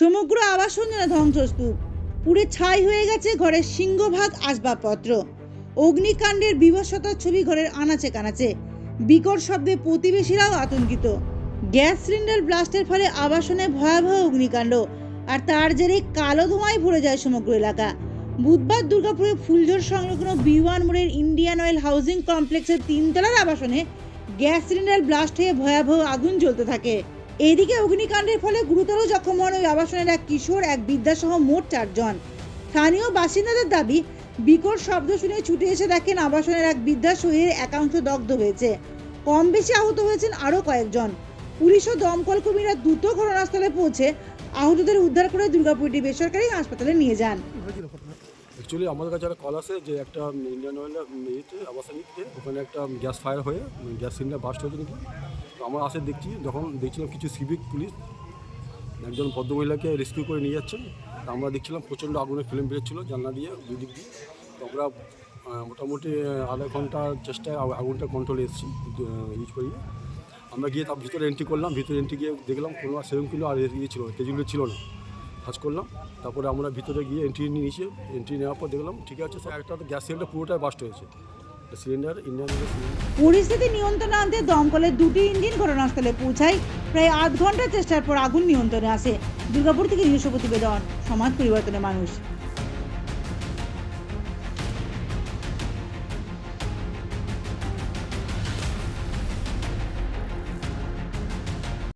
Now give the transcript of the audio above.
সমগ্র আবাসন ধ্বংসস্তূপ। পুড়ে ছাই হয়ে গেছে ঘরের সিংহভাগ আসবাবপত্র। অগ্নিকাণ্ডের বিভৎসতার ছবি ঘরের আনাচে কানাচে। বিকট শব্দে প্রতিবেশীরাও আতঙ্কিত। গ্যাস সিলিন্ডার ব্লাস্টের ফলে আবাসনে ভয়াবহ অগ্নিকাণ্ড। আর তার জেরে কালো ধোঁয়ায় ভরে যায় সমগ্র এলাকা। বুধবার দুর্গাপুরে ফুলঝোর সংলগ্ন বিওয়ান মোড়ের ইন্ডিয়ান অয়েল হাউজিং কমপ্লেক্সের তিনতলার আবাসনে গ্যাস সিলিন্ডার ব্লাস্ট হয়ে ভয়াবহ আগুন জ্বলতে থাকে। এদিকে অগ্নিকাণ্ডের ফলে গুরুতর জখম হন ওই আবাসনের এক কিশোর, এক বিদ্যাসহ মোট চারজন। স্থানীয় বাসিন্দাদের দাবি, বিকট শব্দ শুনে ছুটে এসে দেখেন আবাসনের এক বৃদ্ধা শরীরের একাংশ দগ্ধ হয়েছে। কম বেশি আহত হয়েছেন আরও কয়েকজন। পুলিশ ও দমকল কর্মীরা দ্রুত ঘটনাস্থলে পৌঁছে আহতদের উদ্ধার করে দুর্গাপুরটি বেসরকারি হাসপাতালে নিয়ে যান। অ্যাকচুয়ালি আমাদের কাছে একটা কল আসে যে একটা ইন্ডিয়ান অয়েলের ইয়েতে আবাসনিকতে ওখানে একটা গ্যাস ফায়ার হয়ে গ্যাস সিলিন্ডার বাস্ট হয়েছে আমরা আসে দেখছি, যখন দেখছিলাম কিছু সিভিক পুলিশ একজন ভদ্রমহিলাকে রেস্কিউ করে নিয়ে যাচ্ছেন আমরা দেখছিলাম প্রচণ্ড আগুনের ফিল্ম বেরোচ্ছিলো জানলা দিয়ে দুই দিক দিয়ে। তো আমরা মোটামুটি আধা ঘণ্টার চেষ্টায় আগুনটা কন্ট্রোলে এসেছি ইউজ করি আমরা গিয়ে তার ভিতরে এন্ট্রি করলাম, ভিতরে এন্ট্রি গিয়ে দেখলাম কোনো সেরকম কিলো আর ইয়ে ছিল তেজগুলো ছিল না। কাজ করলাম, তারপরে আমরা ভিতরে গিয়ে এন্ট্রি নিয়েছি এন্ট্রি নেওয়ার পর দেখলাম, ঠিক আছে স্যার একটা গ্যাস সিলিন্ডার পুরোটাই বাস্ট হয়েছে। সিলিন্ডার পরিস্থিতি নিয়ন্ত্রণে আনতে দমকলের দুটি ইঞ্জিন ঘটনাস্থলে পৌঁছায়। প্রায় আধ ঘণ্টা চেষ্টার পর আগুন নিয়ন্ত্রণে আসে। দুর্গাপুর থেকে নিজস্ব প্রতিবেদন, সমাজ পরিবর্তনের মানুষ।